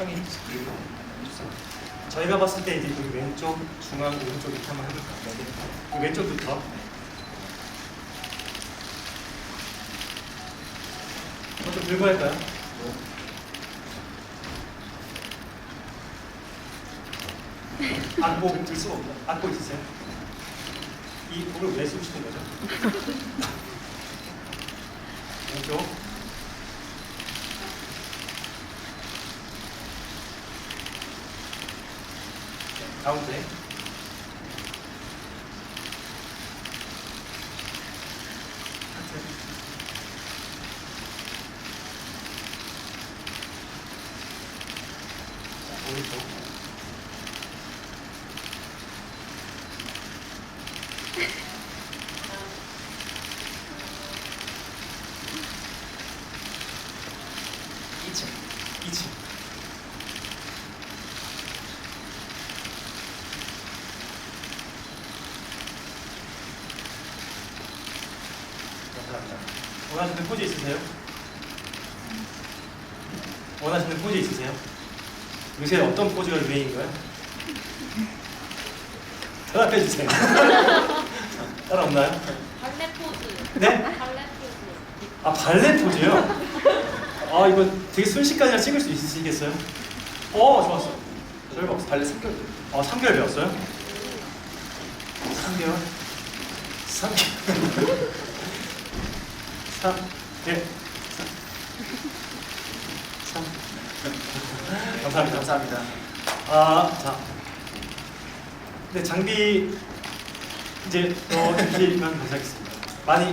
형이 그리고 저희가 봤을 때 이제 여기 왼쪽, 중앙, 오른쪽 이렇게 한번 해볼까요? 네. 그 왼쪽부터 먼저 들고 할까요? 악보 들 수가 없나? 악보 있으세요? 이 곡을 왜 쓰시는 거죠? 왼쪽 가운데. 하트 자, 오른쪽. 이층이층 감사합니다. 원하시는 포즈 있으세요? 원하시는 포즈 있으세요? 요새 어떤 포즈가 유행인가요? 대답해 주세요. 따라 없나요? 발레 포즈. 네? 발레 포즈. 아 발레 포즈요? 아 이거 되게 순식간에 찍을 수 있으시겠어요? 어 좋았어. 별거 없어. 발레 3개월 어 3개월 배웠어요? 3개월? 3개월 3 네. 3 감사합니다. 감사합니다. 아, 자. 네, 장비 이제 어, 준비만 감사하겠습니다. 많이